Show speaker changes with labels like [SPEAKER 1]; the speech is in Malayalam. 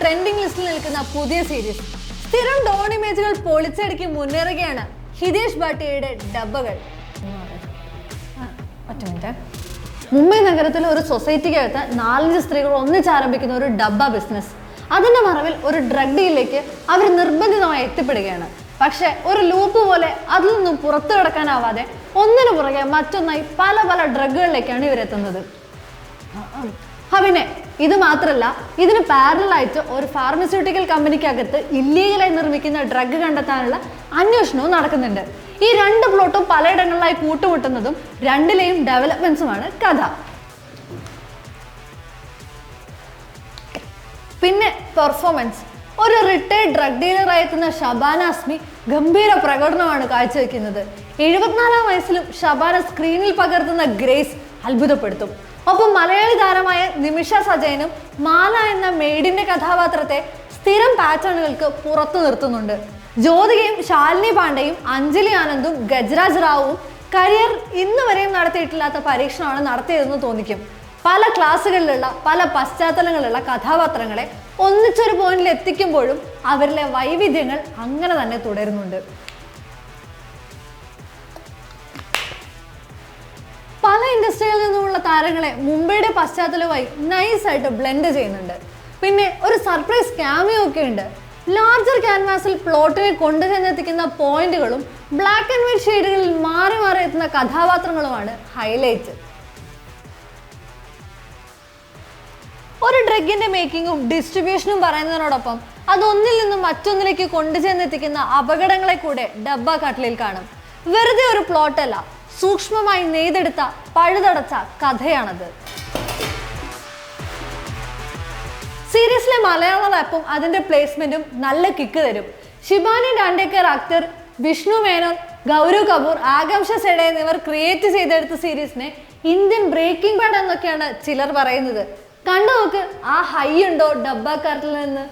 [SPEAKER 1] ട്രെൻഡിംഗ് ലിസ്റ്റിൽ നിൽക്കുന്ന പുതിയ സീരീസ് സ്ഥിരം ഡോൺ ഇമേജുകൾ പൊളിച്ചടുക്കി മുന്നേറുകയാണ് ഹിതേഷ് ഭാട്ടിയയുടെ ഡബ്ബകൾ. ഒറ്റ മിനിറ്റ് മുംബൈ നഗരത്തിലെ ഒരു സൊസൈറ്റിക്കകത്ത് നാലഞ്ച് സ്ത്രീകൾ ഒന്നിച്ചാരംഭിക്കുന്ന ഒരു ഡബ്ബ ബിസിനസ് അതിന്റെ മറവിൽ ഒരു ഡ്രഗ് ഡീലിലേക്ക് അവർ നിർബന്ധിതമായി എത്തിപ്പെടുകയാണ്. പക്ഷെ ഒരു ലൂപ്പ് പോലെ അതിൽ നിന്നും പുറത്തു കിടക്കാനാവാതെ ഒന്നിനു പുറകെ മറ്റൊന്നായി പല പല ഡ്രഗുകളിലേക്കാണ് ഇവരെത്തുന്നത്. പിന്നെ ഇത് മാത്രല്ല ഇതിന് പാരലായിട്ട് ഒരു ഫാർമസ്യൂട്ടിക്കൽ കമ്പനിക്കകത്ത് ഇല്ലീഗലായി നിർമ്മിക്കുന്ന ഡ്രഗ് കണ്ടെത്താനുള്ള അന്വേഷണവും നടക്കുന്നുണ്ട്. ഈ രണ്ട് പ്ലോട്ടും പലയിടങ്ങളിലായി കൂട്ടുമുട്ടുന്നതും രണ്ടിലെയും ഡെവലപ്മെന്റ്സുമാണ് കഥ. പിന്നെ പെർഫോമൻസ് ഒരു റിട്ടയർഡ് ഡ്രഗ് ഡീലറായി എത്തുന്ന ഷബാന അസ്മി ഗംഭീര പ്രകടനമാണ് കാഴ്ചവെക്കുന്നത്. എഴുപത്തിനാലാം വയസ്സിലും ഷബാന സ്ക്രീനിൽ പകർത്തുന്ന ഗ്രേസ് അത്ഭുതപ്പെടുത്തും. ഒപ്പം മലയാളി താരമായ നിമിഷ സജയനും മാല എന്ന മെയ്ഡിന്റെ കഥാപാത്രത്തെ സ്ഥിരം പാറ്റേണുകൾക്ക് പുറത്തു നിർത്തുന്നുണ്ട്. ജ്യോതികയും ശാലിനി പാണ്ഡെയും അഞ്ജലി ആനന്ദും ഗജരാജ് റാവുവും കരിയർ ഇന്ന് വരെയും നടത്തിയിട്ടില്ലാത്ത പരീക്ഷണമാണ് നടത്തിയതെന്ന് തോന്നിക്കും. പല ക്ലാസ്സുകളിലുള്ള പല പശ്ചാത്തലങ്ങളിലുള്ള കഥാപാത്രങ്ങളെ ഒന്നിച്ചൊരു പോയിന്റിൽ എത്തിക്കുമ്പോഴും അവരിലെ വൈവിധ്യങ്ങൾ അങ്ങനെ തന്നെ തുടരുന്നുണ്ട്. ഇൻഡസ്ട്രിയിൽ നിന്നുമുള്ള താരങ്ങളെ മുംബൈയുടെ പശ്ചാത്തലവുമായി നൈസായിട്ട് ബ്ലെൻഡ് ചെയ്യുന്നുണ്ട്. പിന്നെ ഒരു സർപ്രൈസ് ക്യാമിയോ ഒക്കെ ഉണ്ട്. ലാർജർ ക്യാൻവാസിൽ പ്ലോട്ടിനെ കൊണ്ടുചെന്നെത്തിക്കുന്ന പോയിന്റുകളും ബ്ലാക്ക് ആൻഡ് വൈറ്റ് ഷെയ്ഡുകളിൽ മാറി മാറി എത്തുന്ന കഥാപാത്രങ്ങളുമാണ് ഹൈലൈറ്റ് ഒരു ഡ്രഗിന്റെ മേക്കിങ്ങും ഡിസ്ട്രിബ്യൂഷനും പറയുന്നതിനോടൊപ്പം അതൊന്നിൽ നിന്നും മറ്റൊന്നിലേക്ക് കൊണ്ടുചെന്നെത്തിക്കുന്ന അപകടങ്ങളെ കൂടെ ഡബ്ബ കട്ടിലിൽ കാണും. വെറുതെ ഒരു പ്ലോട്ടല്ല സൂക്ഷ്മമായി നെയ്തെടുത്ത പഴുതടച്ച കഥയാണത്. സീരീസിലെ മലയാള റാപ്പും അതിന്റെ പ്ലേസ്മെന്റും നല്ല കിക്ക് തരും. ശിബാനി ഡാൻഡേക്കർ അക്തർ വിഷ്ണു മേനോൻ ഗൗരവ് കപൂർ ആകാംക്ഷ സെഡ എന്നിവർ ക്രിയേറ്റ് ചെയ്തെടുത്ത സീരീസിനെ ഇന്ത്യൻ ബ്രേക്കിംഗ് ബാഡ് എന്നൊക്കെയാണ് ചിലർ പറയുന്നത്. കണ്ടു നോക്ക് ആ ഹൈ ഉണ്ടോ ഡബ്ബ കാർട്ടിൽ നിന്ന്?